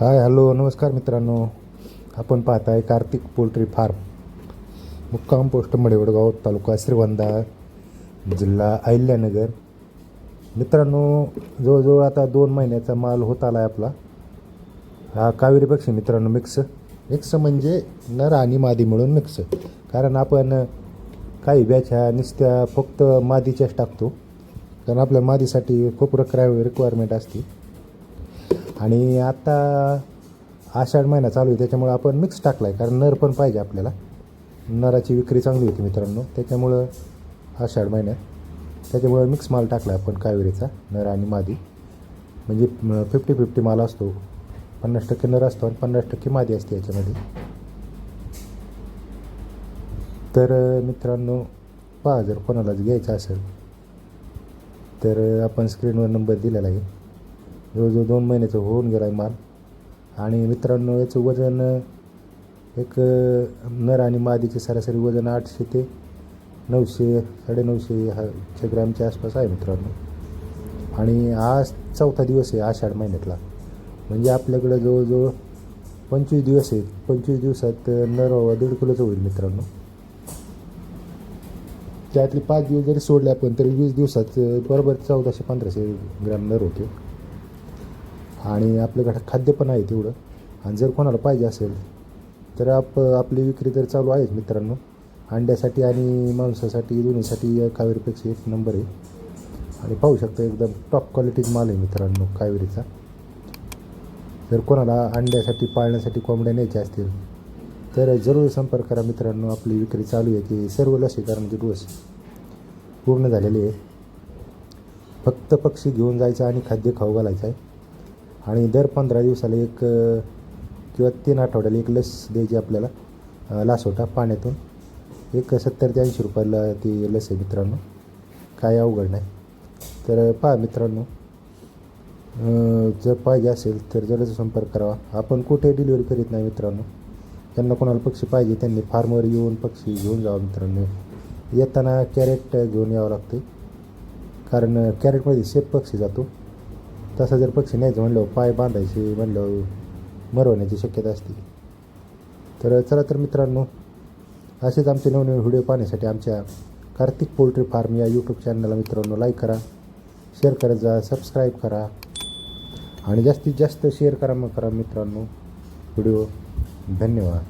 Hi hello नमस्कार मित्रांनो. आपण पाहताय कार्तिक पोल्ट्री फार्म. मुक्काम पोस्ट मडेवडगाव तालुका श्रीवंदा जिल्हा अहिल्यानगर. मित्रांनो जवळजवळ आता दोन महिन्याचा माल होत आला आहे आपला. हा कावेरी पक्षी मित्रांनो मिक्स. मिक्स म्हणजे नर आणि मादी मिळून मिक्स. कारण आपण काही बॅच ह्या नुसत्या फक्त मादीच्याच टाकतो. कारण आपल्या मादीसाठी खूप रक्रा रिक्वायरमेंट असते. आणि आता आषाढ महिना चालू आहे त्याच्यामुळं आपण मिक्स टाकला आहे कारण नर पण पाहिजे आपल्याला. नराची विक्री चांगली होती मित्रांनो त्याच्यामुळं आषाढ महिन्यात. त्याच्यामुळं मिक्स माल टाकला आहे आपण कावेरीचा नर आणि मादी. म्हणजे फिफ्टी फिफ्टी माल असतो. पन्नास टक्के नर असतो आणि पन्नास टक्के मादी असते याच्यामध्ये. तर मित्रांनो पहा जर कोणालाच घ्यायचं असेल तर आपण स्क्रीनवर नंबर दिलेला आहे. जवळजवळ दोन महिन्याचं होऊन गेला आहे माल. आणि मित्रांनो याचं वजन एक नर आणि मादीचे सरासरी वजन आठशे ते नऊशे साडेनऊशे हा ग्रॅमच्या आसपास आहे मित्रांनो. आणि आज चौथा दिवस आहे आषाढ महिन्यातला. म्हणजे आपल्याकडं जवळजवळ पंचवीस दिवस आहेत. पंचवीस दिवसात नर दीड किलोचं होईल मित्रांनो. त्यातले पाच दिवस जरी सोडले आपण तरी वीस दिवसात बरोबर चौदाशे पंधराशे ग्रॅम नर होते. आणि आपल्याकडे खाद्य पण आहे तेवढं. आणि जर कोणाला पाहिजे असेल तर आप आपली विक्री तर चालू आहेच मित्रांनो. अंड्यासाठी आणि मांसासाठी दोन्हीसाठी कावेरीपेक्षा एक नंबर आहे. आणि पाहू शकता एकदम टॉप क्वालिटीचा माल आहे मित्रांनो कावेरीचा. जर कोणाला अंड्यासाठी पाळण्यासाठी कोंबड्या न्यायच्या असतील तर जरूर संपर्क करा मित्रांनो. आपली विक्री चालू आहे की सर्व लसीकरणाचे डोस पूर्ण झालेले आहे. फक्त पक्षी घेऊन जायचं आणि खाद्य खाऊ घालायचं आहे. आणि दर पंधरा दिवसाला एक किंवा तीन आठवड्याला एक लस द्यायची आपल्याला लासोटा पाण्यातून. एक सत्तर ते ऐंशी रुपयाला ती लस आहे मित्रांनो. काय अवघड नाही. तर पहा मित्रांनो जर पाहिजे असेल तर जराचा संपर्क करावा. आपण कुठे डिलिव्हरी करीत नाही मित्रांनो. त्यांना कोणाला पक्षी पाहिजे त्यांनी फार्मवर येऊन पक्षी घेऊन जावं मित्रांनो. येताना कॅरेट घेऊन यावं लागते कारण कॅरेटमध्ये सेफ पक्षी जातो. तसा जर पक्षी न्यायचं म्हणलं पाय बांधायचे म्हणलं मरवण्याची शक्यता असते. तर चला तर मित्रांनो असेच आमचे नवनवीन व्हिडिओ पाहण्यासाठी आमच्या कार्तिक पोल्ट्री फार्म या यूट्यूब चॅनलला मित्रांनो लाईक करा शेअर करत जा सबस्क्राईब करा. आणि जास्तीत जास्त शेअर करा मग करा मित्रांनो. व्हिडिओ. धन्यवाद.